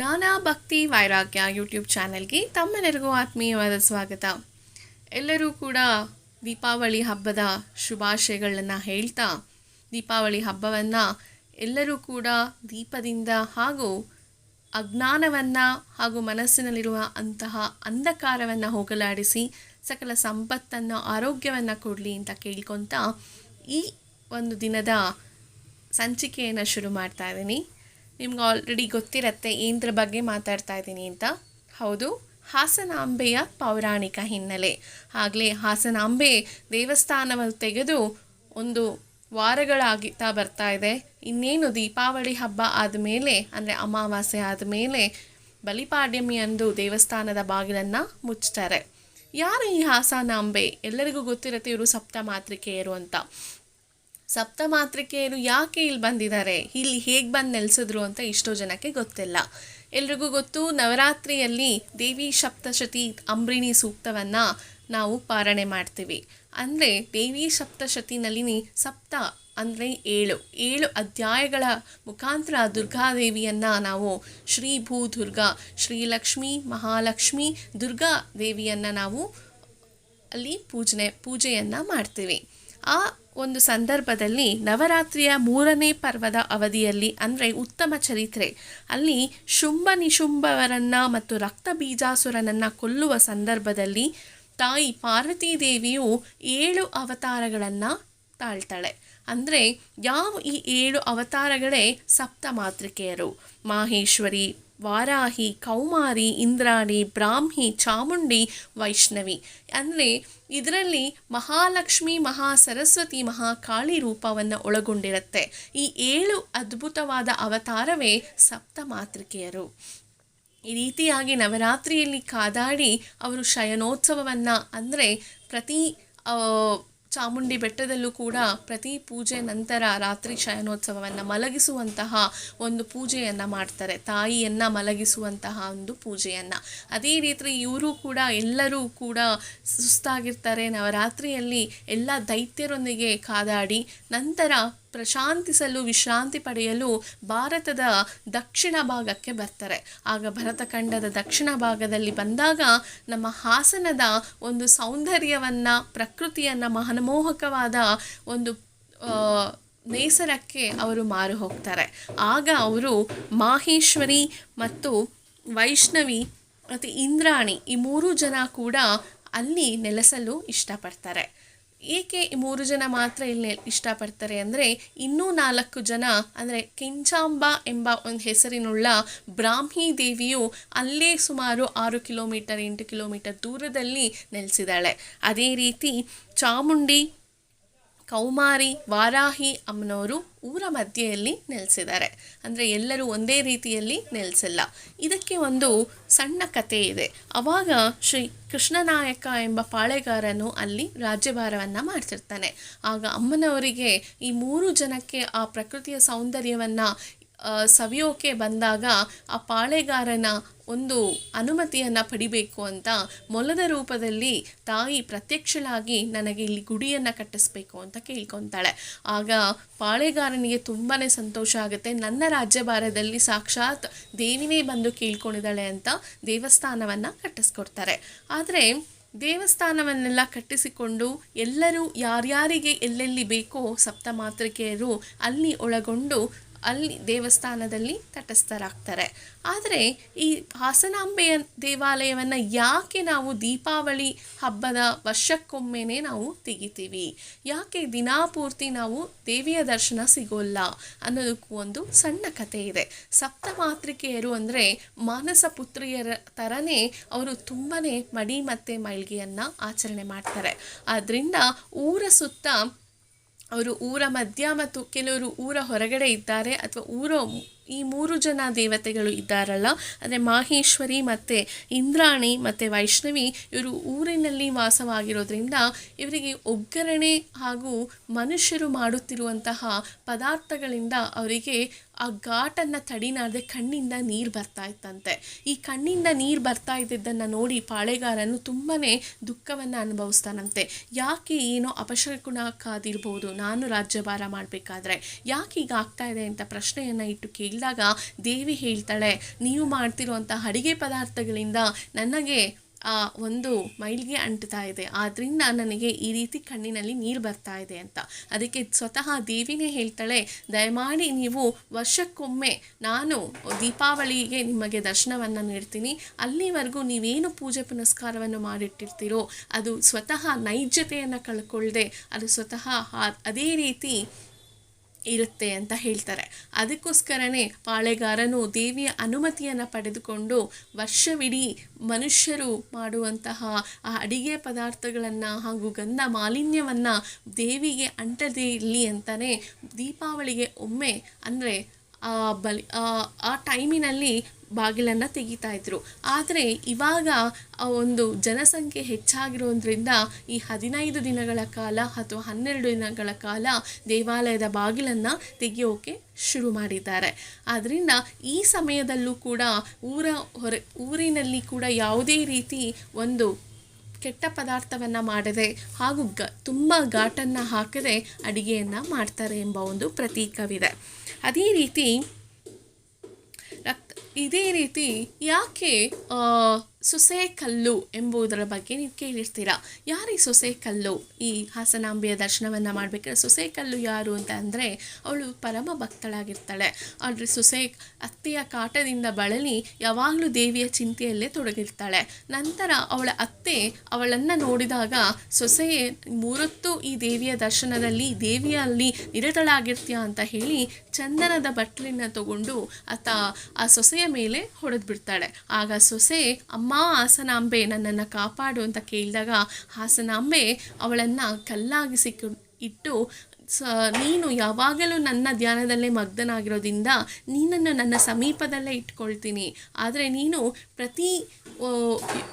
ನಾನಾ ಭಕ್ತಿ ವೈರಾಗ್ಯ ಯೂಟ್ಯೂಬ್ ಚಾನೆಲ್ಗೆ ತಮ್ಮೆಲ್ಲರಿಗೂ ಆತ್ಮೀಯವಾದ ಸ್ವಾಗತ. ಎಲ್ಲರೂ ಕೂಡ ದೀಪಾವಳಿ ಹಬ್ಬದ ಶುಭಾಶಯಗಳನ್ನು ಹೇಳ್ತಾ, ದೀಪಾವಳಿ ಹಬ್ಬವನ್ನು ಎಲ್ಲರೂ ಕೂಡ ದೀಪದಿಂದ ಹಾಗೂ ಅಜ್ಞಾನವನ್ನು ಹಾಗೂ ಮನಸ್ಸಿನಲ್ಲಿರುವ ಅಂತಹ ಅಂಧಕಾರವನ್ನು ಹೋಗಲಾಡಿಸಿ ಸಕಲ ಸಂಪತ್ತನ್ನು, ಆರೋಗ್ಯವನ್ನು ಕೊಡಲಿ ಅಂತ ಕೇಳ್ಕೊತ ಈ ಒಂದು ದಿನದ ಸಂಚಿಕೆಯನ್ನು ಶುರು ಮಾಡ್ತಾ ಇದ್ದೀನಿ. ನಿಮ್ಗೆ ಆಲ್ರೆಡಿ ಗೊತ್ತಿರತ್ತೆ ಏನರ ಬಗ್ಗೆ ಮಾತಾಡ್ತಾ ಇದ್ದೀನಿ ಅಂತ. ಹೌದು, ಹಾಸನಾಂಬೆಯ ಪೌರಾಣಿಕ ಹಿನ್ನೆಲೆ. ಆಗಲೇ ಹಾಸನಾಂಬೆ ದೇವಸ್ಥಾನವನ್ನು ತೆಗೆದು ಒಂದು ವಾರಗಳಾಗಿತ್ತಾ ಬರ್ತಾ ಇದೆ. ಇನ್ನೇನು ದೀಪಾವಳಿ ಹಬ್ಬ ಆದಮೇಲೆ, ಅಂದರೆ ಅಮಾವಾಸ್ಯೆ ಆದಮೇಲೆ ಬಲಿಪಾಡ್ಯಮಿ ಅಂದು ದೇವಸ್ಥಾನದ ಬಾಗಿಲನ್ನು ಮುಚ್ತಾರೆ. ಯಾರು ಈ ಹಾಸನಾಂಬೆ? ಎಲ್ಲರಿಗೂ ಗೊತ್ತಿರುತ್ತೆ ಇವರು ಸಪ್ತ ಮಾತೃಕೆಯರು ಅಂತ. ಸಪ್ತ ಮಾತೃಕೆಯರು ಯಾಕೆ ಇಲ್ಲಿ ಬಂದಿದ್ದಾರೆ? ಇಲ್ಲಿ ಹೇಗೆ ಬಂದು ನೆಲೆಸಿದ್ರು ಅಂತ ಇಷ್ಟೋ ಜನಕ್ಕೆ ಗೊತ್ತಿಲ್ಲ. ಎಲ್ರಿಗೂ ಗೊತ್ತು, ನವರಾತ್ರಿಯಲ್ಲಿ ದೇವಿ ಸಪ್ತಶತಿ ಅಂಬ್ರಿಣಿ ಸೂಕ್ತವನ್ನು ನಾವು ಪಾರಣೆ ಮಾಡ್ತೀವಿ. ಅಂದರೆ ದೇವಿ ಸಪ್ತಶತಿನಲ್ಲಿ ಸಪ್ತ ಅಂದರೆ ಏಳು. ಏಳು ಅಧ್ಯಾಯಗಳ ಮುಖಾಂತರ ದುರ್ಗಾದೇವಿಯನ್ನು ನಾವು ಶ್ರೀ ಭೂ ದುರ್ಗಾ ಶ್ರೀಲಕ್ಷ್ಮಿ ಮಹಾಲಕ್ಷ್ಮಿ ದುರ್ಗಾ ದೇವಿಯನ್ನು ನಾವು ಅಲ್ಲಿ ಪೂಜನೆ, ಪೂಜೆಯನ್ನು ಮಾಡ್ತೀವಿ. ಆ ಒಂದು ಸಂದರ್ಭದಲ್ಲಿ ನವರಾತ್ರಿಯ ಮೂರನೇ ಪರ್ವದ ಅವಧಿಯಲ್ಲಿ, ಅಂದರೆ ಉತ್ತಮ ಚರಿತ್ರೆ. ಅಲ್ಲಿ ಶುಂಭ ನಿಶುಂಭವರನ್ನು ಮತ್ತು ರಕ್ತ ಬೀಜಾಸುರನನ್ನು ಕೊಲ್ಲುವ ಸಂದರ್ಭದಲ್ಲಿ ತಾಯಿ ಪಾರ್ವತೀ ದೇವಿಯು ಏಳು ಅವತಾರಗಳನ್ನು ತಾಳ್ತಾಳೆ. ಅಂದರೆ ಯಾವ ಈ ಏಳು ಅವತಾರಗಳೇ ಸಪ್ತ ಮಾತೃಕೆಯರು ಮಾಹೇಶ್ವರಿ ವಾರಾಹಿ, ಕೌಮಾರಿ, ಇಂದ್ರಾಣಿ, ಬ್ರಾಹ್ಮಿ, ಚಾಮುಂಡಿ, ವೈಷ್ಣವಿ. ಅಂದರೆ ಇದರಲ್ಲಿ ಮಹಾಲಕ್ಷ್ಮಿ ಮಹಾ ಸರಸ್ವತಿ ಮಹಾಕಾಳಿ ರೂಪವನ್ನು ಒಳಗೊಂಡಿರುತ್ತೆ. ಈ ಏಳು ಅದ್ಭುತವಾದ ಅವತಾರವೇ ಸಪ್ತ ಮಾತೃಕೆಯರು ಈ ರೀತಿಯಾಗಿ ನವರಾತ್ರಿಯಲ್ಲಿ ಕಾದಾಡಿ ಅವರು ಶಯನೋತ್ಸವವನ್ನು ಅಂದರೆ ಪ್ರತಿ ಚಾಮುಂಡಿ ಬೆಟ್ಟದಲ್ಲೂ ಕೂಡ ಪ್ರತಿ ಪೂಜೆ ನಂತರ ರಾತ್ರಿ ಶಯನೋತ್ಸವವನ್ನು ಮಲಗಿಸುವಂತಹ ಒಂದು ಪೂಜೆಯನ್ನು ಮಾಡ್ತಾರೆ. ತಾಯಿಯನ್ನು ಮಲಗಿಸುವಂತಹ ಒಂದು ಪೂಜೆಯನ್ನು. ಅದೇ ರೀತಿ ಇವರು ಕೂಡ ಎಲ್ಲರೂ ಕೂಡ ಸುಸ್ತಾಗಿರ್ತಾರೆ. ನವರಾತ್ರಿಯಲ್ಲಿ ಎಲ್ಲ ದೈತ್ಯರೊಂದಿಗೆ ಕಾದಾಡಿ ನಂತರ ಪ್ರಶಾಂತಿಸಲು, ವಿಶ್ರಾಂತಿ ಪಡೆಯಲು ಭಾರತದ ದಕ್ಷಿಣ ಭಾಗಕ್ಕೆ ಬರ್ತಾರೆ. ಆಗ ಭರತಖಂಡದ ದಕ್ಷಿಣ ಭಾಗದಲ್ಲಿ ಬಂದಾಗ ನಮ್ಮ ಹಾಸನದ ಒಂದು ಸೌಂದರ್ಯವನ್ನು, ಪ್ರಕೃತಿಯನ್ನು, ಮನಮೋಹಕವಾದ ಒಂದು ನೇಸರಕ್ಕೆ ಅವರು ಮಾರು ಹೋಗ್ತಾರೆ. ಆಗ ಅವರು ಮಾಹೇಶ್ವರಿ ಮತ್ತು ವೈಷ್ಣವಿ ಮತ್ತು ಇಂದ್ರಾಣಿ ಈ ಮೂರು ಜನ ಕೂಡ ಅಲ್ಲಿ ನೆಲೆಸಲು ಇಷ್ಟಪಡ್ತಾರೆ. ಏಕೆ ಮೂರು ಜನ ಮಾತ್ರ ಇಲ್ಲಿ ಇಷ್ಟಪಡ್ತಾರೆ ಅಂದರೆ ಇನ್ನೂ ನಾಲ್ಕು ಜನ, ಅಂದರೆ ಕೆಂಚಾಂಬ ಎಂಬ ಒಂದು ಹೆಸರಿನುಳ್ಳ ಬ್ರಾಹ್ಮಿ ದೇವಿಯು ಅಲ್ಲೇ ಸುಮಾರು ಆರು ಕಿಲೋಮೀಟರ್, ಎಂಟು ಕಿಲೋಮೀಟರ್ ದೂರದಲ್ಲಿ ನೆಲೆಸಿದ್ದಾಳೆ. ಅದೇ ರೀತಿ ಚಾಮುಂಡಿ, ಕೌಮಾರಿ, ವಾರಾಹಿ ಅಮ್ಮನವರು ಊರ ಮಧ್ಯೆಯಲ್ಲಿ ನೆಲೆಸಿದ್ದಾರೆ. ಅಂದರೆ ಎಲ್ಲರೂ ಒಂದೇ ರೀತಿಯಲ್ಲಿ ನೆಲೆಸಿಲ್ಲ. ಇದಕ್ಕೆ ಒಂದು ಸಣ್ಣ ಕಥೆ ಇದೆ. ಆವಾಗ ಶ್ರೀ ಕೃಷ್ಣನಾಯಕ ಎಂಬ ಪಾಳೆಗಾರನು ಅಲ್ಲಿ ರಾಜ್ಯಭಾರವನ್ನು ಮಾಡ್ತಿರ್ತಾನೆ. ಆಗ ಅಮ್ಮನವರಿಗೆ ಈ ಮೂರು ಜನಕ್ಕೆ ಆ ಪ್ರಕೃತಿಯ ಸೌಂದರ್ಯವನ್ನು ಸವಿಯೋಕೆ ಬಂದಾಗ ಆ ಪಾಳೆಗಾರನ ಒಂದು ಅನುಮತಿಯನ್ನು ಪಡಿಬೇಕು ಅಂತ ಮೊಲದ ರೂಪದಲ್ಲಿ ತಾಯಿ ಪ್ರತ್ಯಕ್ಷಳಾಗಿ ನನಗೆ ಇಲ್ಲಿ ಗುಡಿಯನ್ನು ಕಟ್ಟಿಸ್ಬೇಕು ಅಂತ ಕೇಳ್ಕೊತಾಳೆ. ಆಗ ಪಾಳೆಗಾರನಿಗೆ ತುಂಬಾ ಸಂತೋಷ ಆಗುತ್ತೆ. ನನ್ನ ರಾಜ್ಯಭಾರದಲ್ಲಿ ಸಾಕ್ಷಾತ್ ದೇವಿನೇ ಬಂದು ಕೇಳ್ಕೊಂಡಿದ್ದಾಳೆ ಅಂತ ದೇವಸ್ಥಾನವನ್ನು ಕಟ್ಟಿಸ್ಕೊಡ್ತಾರೆ. ಆದರೆ ದೇವಸ್ಥಾನವನ್ನೆಲ್ಲ ಕಟ್ಟಿಸಿಕೊಂಡು ಎಲ್ಲರೂ ಯಾರ್ಯಾರಿಗೆ ಎಲ್ಲೆಲ್ಲಿ ಬೇಕೋ ಸಪ್ತ ಮಾತೃಕೆಯರು ಅಲ್ಲಿ ಒಳಗೊಂಡು ಅಲ್ಲಿ ದೇವಸ್ಥಾನದಲ್ಲಿ ತಟಸ್ಥರಾಗ್ತಾರೆ. ಆದರೆ ಈ ಹಾಸನಾಂಬೆಯ ದೇವಾಲಯವನ್ನು ಯಾಕೆ ನಾವು ದೀಪಾವಳಿ ಹಬ್ಬದ ವರ್ಷಕ್ಕೊಮ್ಮೆನೇ ನಾವು ತೆಗಿತೀವಿ? ಯಾಕೆ ದಿನಾಪೂರ್ತಿ ನಾವು ದೇವಿಯ ದರ್ಶನ ಸಿಗೋಲ್ಲ ಅನ್ನೋದಕ್ಕೂ ಒಂದು ಸಣ್ಣ ಕಥೆ ಇದೆ. ಸಪ್ತ ಮಾತೃಕೆಯರು ಅಂದರೆ ಮಾನಸ ಪುತ್ರಿಯರ ಥರನೇ ಅವರು ತುಂಬಾ ಮಡಿ ಮತ್ತು ಮೈಲ್ಗೆಯನ್ನು ಆಚರಣೆ ಮಾಡ್ತಾರೆ. ಆದ್ದರಿಂದ ಊರ ಸುತ್ತ ಅವರು ಊರ ಮಧ್ಯ ಮತ್ತು ಕೆಲವರು ಊರ ಹೊರಗಡೆ ಇದ್ದಾರೆ ಅಥವಾ ಊರ ಈ ಮೂರು ಜನ ದೇವತೆಗಳು ಇದ್ದಾರಲ್ಲ, ಅಂದರೆ ಮಾಹೇಶ್ವರಿ ಮತ್ತು ಇಂದ್ರಾಣಿ ಮತ್ತು ವೈಷ್ಣವಿ, ಇವರು ಊರಿನಲ್ಲಿ ವಾಸವಾಗಿರೋದ್ರಿಂದ ಇವರಿಗೆ ಒಗ್ಗರಣೆ ಹಾಗೂ ಮನುಷ್ಯರು ಮಾಡುತ್ತಿರುವಂತಹ ಪದಾರ್ಥಗಳಿಂದ ಅವರಿಗೆ ಆ ಘಾಟನ್ನು ತಡಿನಾರದೆ ಕಣ್ಣಿಂದ ನೀರು ಬರ್ತಾ ಇತ್ತಂತೆ. ಈ ಕಣ್ಣಿಂದ ನೀರು ಬರ್ತಾ ಇದ್ದಿದ್ದನ್ನು ನೋಡಿ ಪಾಳೆಗಾರನು ತುಂಬಾ ದುಃಖವನ್ನು ಅನುಭವಿಸ್ತಾನಂತೆ. ಯಾಕೆ ಏನೋ ಅಪಶಕುನ ಕಾದಿರ್ಬೋದು, ನಾನು ರಾಜ್ಯಭಾರ ಮಾಡಬೇಕಾದ್ರೆ? ಯಾಕೆ ಈಗ ಆಗ್ತಾ ಅಂತ ಪ್ರಶ್ನೆಯನ್ನು ಇಟ್ಟು ಕೇಳಿದಾಗ ದೇವಿ ಹೇಳ್ತಾಳೆ, ನೀವು ಮಾಡ್ತಿರುವಂಥ ಅಡಿಗೆ ಪದಾರ್ಥಗಳಿಂದ ನನಗೆ, ಆ, ಒಂದು ಮೈಲಿಗೆ ಅಂಟ್ತಾ ಇದೆ. ಆದ್ದರಿಂದ ನನಗೆ ಈ ರೀತಿ ಕಣ್ಣಿನಲ್ಲಿ ನೀರು ಬರ್ತಾ ಇದೆ ಅಂತ. ಅದಕ್ಕೆ ಸ್ವತಃ ದೇವಿನೇ ಹೇಳ್ತಾಳೆ, ದಯಮಾಡಿ ನೀವು ವರ್ಷಕ್ಕೊಮ್ಮೆ ನಾನು ದೀಪಾವಳಿಗೆ ನಿಮಗೆ ದರ್ಶನವನ್ನು ನೀಡ್ತೀನಿ. ಅಲ್ಲಿವರೆಗೂ ನೀವೇನು ಪೂಜೆ ಪುನಸ್ಕಾರವನ್ನು ಮಾಡಿಟ್ಟಿರ್ತೀರೋ, ಅದು ಸ್ವತಃ ನೈಜತೆಯನ್ನು ಕಳ್ಕೊಳ್ಳದೆ ಅದು ಸ್ವತಃ ಅದೇ ರೀತಿ ಇರುತ್ತೆ ಅಂತ ಹೇಳ್ತಾರೆ. ಅದಕ್ಕೋಸ್ಕರನೇ ಪಾಳೆಗಾರನು ದೇವಿಯ ಅನುಮತಿಯನ್ನು ಪಡೆದುಕೊಂಡು ವರ್ಷವಿಡೀ ಮನುಷ್ಯರು ಮಾಡುವಂತಹ ಆ ಅಡಿಗೆ ಪದಾರ್ಥಗಳನ್ನು ಹಾಗೂ ಗಂಧ ಮಾಲಿನ್ಯವನ್ನು ದೇವಿಗೆ ಅಂಟದೇ ಇರಲಿ ಅಂತಲೇ ದೀಪಾವಳಿಗೆ ಒಮ್ಮೆ ಅಂದರೆ ಬಲಿ ಆ ಟೈಮಿನಲ್ಲಿ ಬಾಗಿಲನ್ನು ತೆಗಿತಾ ಇದ್ರು. ಆದರೆ ಇವಾಗ ಒಂದು ಜನಸಂಖ್ಯೆ ಹೆಚ್ಚಾಗಿರೋದ್ರಿಂದ ಈ ಹದಿನೈದು ದಿನಗಳ ಕಾಲ ಅಥವಾ ಹನ್ನೆರಡು ದಿನಗಳ ಕಾಲ ದೇವಾಲಯದ ಬಾಗಿಲನ್ನು ತೆಗೆಯೋಕೆ ಶುರು ಮಾಡಿದ್ದಾರೆ. ಆದ್ದರಿಂದ ಈ ಸಮಯದಲ್ಲೂ ಕೂಡ ಊರ ಹೊರ, ಊರಿನಲ್ಲಿ ಕೂಡ ಯಾವುದೇ ರೀತಿ ಒಂದು ಕೆಟ್ಟ ಪದಾರ್ಥವನ್ನು ಮಾಡದೆ ಹಾಗೂ ಗ, ತುಂಬ ಘಾಟನ್ನು ಹಾಕದೆ ಅಡುಗೆಯನ್ನು ಮಾಡ್ತಾರೆ ಎಂಬ ಒಂದು ಪ್ರತೀಕವಿದೆ. ಅದೇ ರೀತಿ ಇದೇ ರೀತಿ ಯಾಕೆ ಸೊಸೆ ಕಲ್ಲು ಎಂಬುದರ ಬಗ್ಗೆ ನೀವು ಕೇಳಿರ್ತೀರಾ? ಯಾರು ಈ ಸೊಸೆ ಕಲ್ಲು ಈ ಹಾಸನಾಂಬೆಯ ದರ್ಶನವನ್ನು ಮಾಡಬೇಕಾದ್ರೆ ಸೊಸೆ ಕಲ್ಲು ಯಾರು ಅಂತ ಅಂದರೆ ಅವಳು ಪರಮ ಭಕ್ತಳಾಗಿರ್ತಾಳೆ. ಆದರೆ ಸೊಸೆ ಅತ್ತೆಯ ಕಾಟದಿಂದ ಬಳಲಿ ಯಾವಾಗಲೂ ದೇವಿಯ ಚಿಂತೆಯಲ್ಲೇ ತೊಡಗಿರ್ತಾಳೆ. ನಂತರ ಅವಳ ಅತ್ತೆ ಅವಳನ್ನು ನೋಡಿದಾಗ ಸೊಸೆ ಮೂರೊತ್ತು ಈ ದೇವಿಯ ದರ್ಶನದಲ್ಲಿ, ದೇವಿಯಲ್ಲಿ ನಿರತಳಾಗಿರ್ತೀಯ ಅಂತ ಹೇಳಿ ಚಂದನದ ಬಟ್ಟಲಿನ ತಗೊಂಡು ಆತ ಆ ಸೊಸೆಯ ಮೇಲೆ ಹೊಡೆದು ಬಿಡ್ತಾಳೆ ಆಗ ಸೊಸೆ, ಅಮ್ಮ ಹಾಸನಾಂಬೆ ನನ್ನನ್ನು ಕಾಪಾಡು ಅಂತ ಕೇಳಿದಾಗ ಹಾಸನಾಂಬೆ ಅವಳನ್ನು ಕಲ್ಲಾಗಿಸಿ ಇಟ್ಟು, ಸ, ನೀನು ಯಾವಾಗಲೂ ನನ್ನ ಧ್ಯಾನದಲ್ಲೇ ಮಗ್ನನಾಗಿರೋದ್ರಿಂದ ನೀನನ್ನು ನನ್ನ ಸಮೀಪದಲ್ಲೇ ಇಟ್ಕೊಳ್ತೀನಿ. ಆದರೆ ನೀನು ಪ್ರತಿ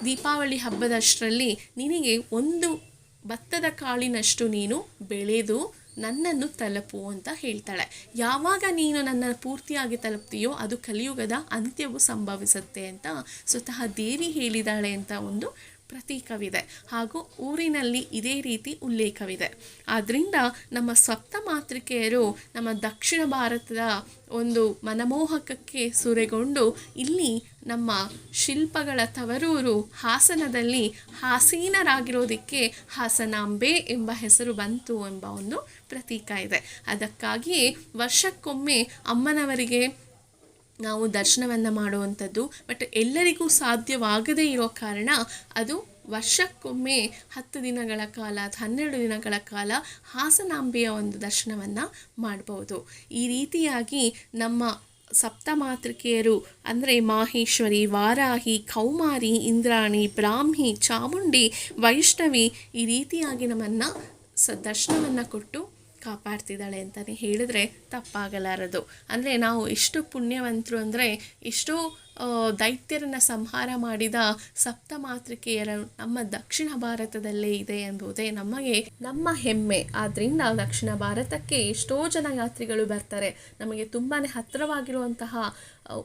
ದೀಪಾವಳಿ ಹಬ್ಬದಷ್ಟರಲ್ಲಿ ನಿನಗೆ ಒಂದು ಭತ್ತದ ಕಾಳಿನಷ್ಟು ನೀನು ಬೆಳೆದು ನನ್ನನ್ನು ತಲುಪು ಅಂತ ಹೇಳ್ತಾಳೆ. ಯಾವಾಗ ನೀನು ನನ್ನ ಪೂರ್ತಿಯಾಗಿ ತಲುಪ್ತೀಯೋ ಅದು ಕಲಿಯುಗದ ಅಂತ್ಯವು ಸಂಭವಿಸುತ್ತೆ ಅಂತ ಸ್ವತಃ ದೇವಿ ಹೇಳಿದಾಳೆ ಅಂತ ಒಂದು ಪ್ರತೀಕವಿದೆ. ಹಾಗೂ ಊರಿನಲ್ಲಿ ಇದೇ ರೀತಿ ಉಲ್ಲೇಖವಿದೆ. ಆದ್ದರಿಂದ ನಮ್ಮ ಸಪ್ತ ಮಾತೃಕೆಯರು ನಮ್ಮ ದಕ್ಷಿಣ ಭಾರತದ ಒಂದು ಮನಮೋಹಕಕ್ಕೆ ಸುರೆಗೊಂಡು ಇಲ್ಲಿ ನಮ್ಮ ಶಿಲ್ಪಗಳ ತವರೂರು ಹಾಸನದಲ್ಲಿ ಹಾಸೀನರಾಗಿರೋದಕ್ಕೆ ಹಾಸನಾಂಬೆ ಎಂಬ ಹೆಸರು ಬಂತು ಎಂಬ ಒಂದು ಪ್ರತೀಕ ಇದೆ. ಅದಕ್ಕಾಗಿಯೇ ವರ್ಷಕ್ಕೊಮ್ಮೆ ಅಮ್ಮನವರಿಗೆ ನಾವು ದರ್ಶನವನ್ನು ಮಾಡುವಂಥದ್ದು. ಬಟ್ ಎಲ್ಲರಿಗೂ ಸಾಧ್ಯವಾಗದೇ ಇರೋ ಕಾರಣ ಅದು ವರ್ಷಕ್ಕೊಮ್ಮೆ ಹತ್ತು ದಿನಗಳ ಕಾಲ ಅಥವಾ ಹನ್ನೆರಡು ದಿನಗಳ ಕಾಲ ಹಾಸನಾಂಬೆಯ ಒಂದು ದರ್ಶನವನ್ನು ಮಾಡ್ಬೋದು. ಈ ರೀತಿಯಾಗಿ ನಮ್ಮ ಸಪ್ತಮಾತೃಕೆಯರು ಅಂದರೆ ಮಾಹೇಶ್ವರಿ, ವಾರಾಹಿ, ಕೌಮಾರಿ, ಇಂದ್ರಾಣಿ, ಬ್ರಾಹ್ಮಿ, ಚಾಮುಂಡಿ, ವೈಷ್ಣವಿ ಈ ರೀತಿಯಾಗಿ ನಮ್ಮನ್ನು ಸ ದರ್ಶನವನ್ನು ಕೊಟ್ಟು ಕಾಪಾಡ್ತಿದ್ದಾಳೆ ಅಂತಲೇ ಹೇಳಿದ್ರೆ ತಪ್ಪಾಗಲಾರದು. ಅಂದರೆ ನಾವು ಎಷ್ಟು ಪುಣ್ಯವಂತರು ಅಂದರೆ ಎಷ್ಟೋ ಆ, ದೈತ್ಯರನ್ನ ಸಂಹಾರ ಮಾಡಿದ ಸಪ್ತ ಮಾತೃಕೆಯರ ನಮ್ಮ ದಕ್ಷಿಣ ಭಾರತದಲ್ಲೇ ಇದೆ ಎಂಬುದೇ ನಮಗೆ ನಮ್ಮ ಹೆಮ್ಮೆ. ಆದ್ದರಿಂದ ದಕ್ಷಿಣ ಭಾರತಕ್ಕೆ ಎಷ್ಟೋ ಜನ ಯಾತ್ರಿಗಳು ಬರ್ತಾರೆ. ನಮಗೆ ತುಂಬಾ ಹತ್ತಿರವಾಗಿರುವಂತಹ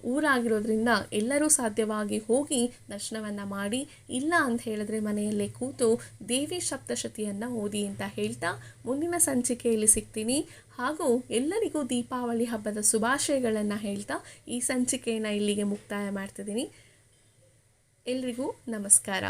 ಊರಾಗಿರೋದ್ರಿಂದ ಎಲ್ಲರೂ ಸಾಧ್ಯವಾಗಿ ಹೋಗಿ ದರ್ಶನವನ್ನು ಮಾಡಿ, ಇಲ್ಲ ಅಂತ ಹೇಳಿದ್ರೆ ಮನೆಯಲ್ಲೇ ಕೂತು ದೇವಿ ಸಪ್ತಶತಿಯನ್ನು ಓದಿ ಅಂತ ಹೇಳ್ತಾ ಮುಂದಿನ ಸಂಚಿಕೆಯಲ್ಲಿ ಸಿಗ್ತೀನಿ. ಹಾಗೂ ಎಲ್ಲರಿಗೂ ದೀಪಾವಳಿ ಹಬ್ಬದ ಶುಭಾಶಯಗಳನ್ನು ಹೇಳ್ತಾ ಈ ಸಂಚಿಕೆಯನ್ನು ಇಲ್ಲಿಗೆ ಮುಕ್ತಾಯ ಮಾಡ್ತಿದ್ದೀನಿ. ಎಲ್ರಿಗೂ ನಮಸ್ಕಾರ.